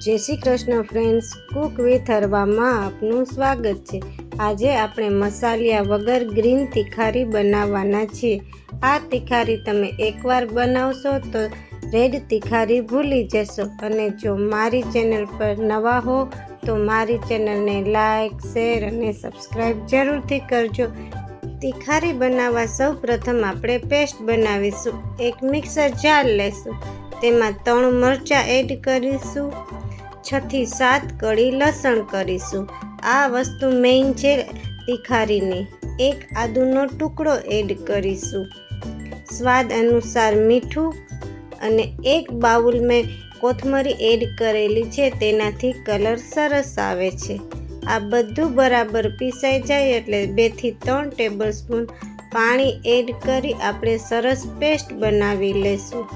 જય Shri Krishna friends cook with હરવામાં આપનું સ્વાગત છે. આજે આપણે મસાલિયા વગર ગ્રીન તિખારી બનાવવાના છીએ. આ તિખારી તમે એકવાર બનાવશો તો રેડ તિખારી ભૂલી જશો. અને જો મારી ચેનલ પર નવા હો તો મારી ચેનલને લાઈક શેર અને સબસ્ક્રાઈબ જરૂરથી કરજો. તિખારી બનાવવા સૌ પ્રથમ આપણે પેસ્ટ બનાવીશું. એક મિક્સર જાર લેશું. તેમાં ત્રણ મરચાં એડ કરીશું. છથી સાત કળી લસણ કરીશું. આ વસ્તુ મેઇન છે તીખારીની. એક આદુનો ટુકડો એડ કરીશું. સ્વાદ અનુસાર મીઠું અને એક બાઉલ મેં કોથમરી એડ કરેલી છે. તેનાથી કલર સરસ આવે છે. આ બધું બરાબર પીસાઈ જાય એટલે બેથી ત્રણ ટેબલ સ્પૂન પાણી એડ કરી આપણે સરસ પેસ્ટ બનાવી લઈશું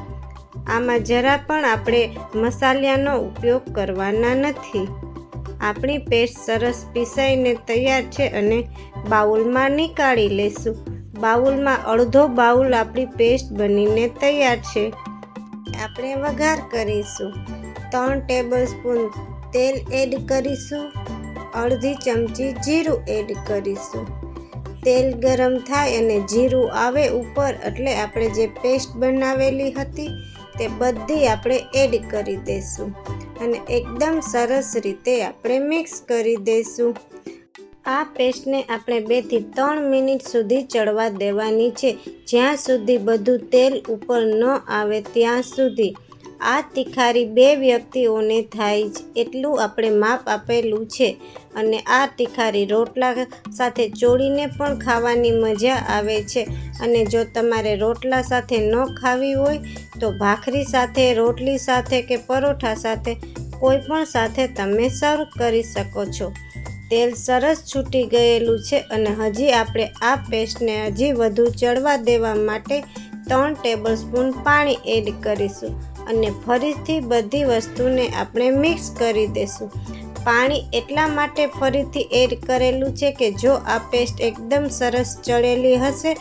આમાં જરા પણ આપણે મસાલાનો ઉપયોગ કરવાના નથી. આપણી પેસ્ટ સરસ પીસાઈને તૈયાર છે અને બાઉલમાં નીકાળી લઈશું બાઉલમાં અડધો બાઉલ આપણી પેસ્ટ બનીને તૈયાર છે. આપણે વઘાર કરીશું. ત્રણ ટેબલ સ્પૂન તેલ એડ કરીશું. અડધી ચમચી જીરું એડ કરીશું. તેલ ગરમ થાય અને જીરું આવે ઉપર એટલે આપણે જે પેસ્ટ બનાવેલી હતી તે બધી આપણે એડ કરી દઈશું અને એકદમ સરસ રીતે આપણે મિક્સ કરી દઈશું આ પેસ્ટને આપણે બેથી ત્રણ મિનિટ સુધી ચડવા દેવાની છે. જ્યાં સુધી બધું તેલ ઉપર ન આવે ત્યાં સુધી આ તિખારી બે વ્યક્તિઓને થાય જ એટલું આપણે માપ આપેલું છે. અને આ તિખારી રોટલા સાથે ચોળીને પણ ખાવાની મજા આવે છે. અને જો તમારે રોટલા સાથે ન ખાવી હોય, તો ભાખરી સાથે, રોટલી સાથે કે પરોઠા સાથે કોઈ પણ સાથે તમે સર્વ કરી શકો છો. તેલ સરસ છૂટી ગયેલું છે અને હજી આપણે આ પેસ્ટને હજી વધુ ચડવા દેવા માટે ત્રણ ટેબલ સ્પૂન પાણી એડ કરીશું. અને ફરીથી બધી વસ્તુને આપણે મિક્સ કરી દઈશું પાણી એટલા માટે ફરીથી એડ કરેલું છે કે જો આ પેસ્ટ એકદમ સરસ ચડેલી હશે,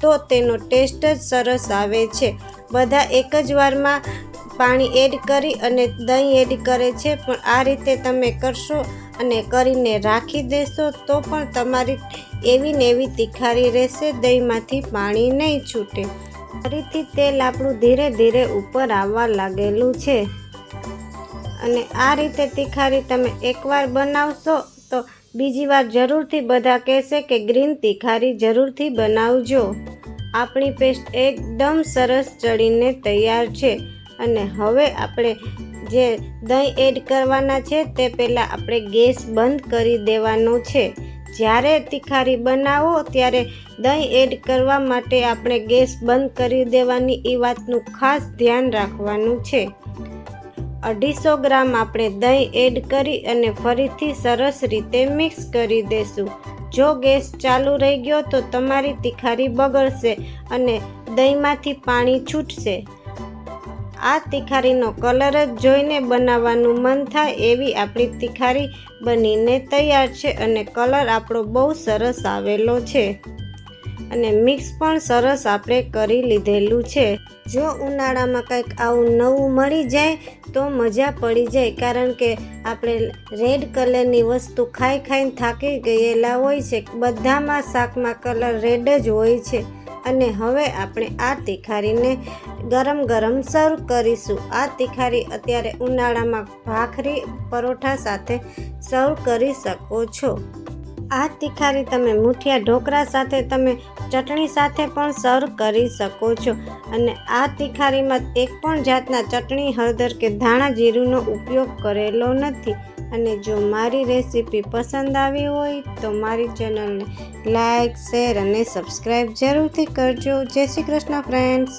તો તેનો ટેસ્ટ જ સરસ આવે છે. બધા એક જ વારમાં પાણી એડ કરી અને દહીં એડ કરે છે, પણ આ રીતે તમે કરશો અને કરીને રાખી દેશો, તો પણ તમારી એવી ને એવી તિખારી રહેશે, દહીંમાંથી પાણી નહીં છૂટે. ફરીથી તેલ આપણું ધીરે ધીરે ઉપર આવવા લાગેલું છે. અને આ રીતે તિખારી તમે એકવાર બનાવશો તો બીજી વાર જરૂરથી બધા કહેશે કે ગ્રીન તિખારી જરૂરથી બનાવજો. આપણી પેસ્ટ એકદમ સરસ ચડીને તૈયાર છે. અને હવે આપણે જે દહીં એડ કરવાના છે તે પહેલાં આપણે ગેસ બંધ કરી દેવાનો છે. જ્યારે તિખારી બનાવો, ત્યારે દહીં એડ કરવા માટે આપણે ગેસ બંધ કરી દેવાની એ વાતનું ખાસ ધ્યાન રાખવાનું છે. અઢીસો ગ્રામ આપણે દહીં એડ કરી અને ફરીથી સરસ રીતે મિક્સ કરી દેશું. જો ગેસ ચાલુ રહી ગયો તો તમારી તિખારી બગડશે અને દહીંમાંથી પાણી છૂટશે. આ તિખારીનો કલર જ જોઈને બનાવવાનું મન થાય એવી આપણી તિખારી બનીને તૈયાર છે અને કલર આપણો બહુ સરસ આવેલો છે. અને મિક્સ પણ સરસ આપણે કરી લીધેલું છે. જો ઉનાળામાં કંઈક આવું નવું મળી જાય તો મજા પડી જાય કારણ કે આપણે રેડ કલરની વસ્તુ ખાઈ ખાઈને થાકી ગયેલા હોય છે. બધામાં શાકમાં કલર રેડ જ હોય છે. અને હવે આપણે આ તિખારીને ગરમ ગરમ સર્વ કરીશું. આ તિખારી અત્યારે ઉનાળામાં ભાખરી પરોઠા સાથે સર્વ કરી શકો છો. આ તિખારી તમે મુઠિયા ઢોકળા સાથે તમે ચટણી સાથે પણ સર્વ કરી શકો છો. અને આ તિખારીમાં એક પણ જાતના ચટણી હળદર કે ધાણા જીરુંનો ઉપયોગ કરેલો નથી. અને જો મારી રેસીપી પસંદ આવી હોય તો મારી ચેનલને લાઈક, શેર અને સબસ્ક્રાઈબ જરૂરથી કરજો. જય શ્રી કૃષ્ણ ફ્રેન્ડ્સ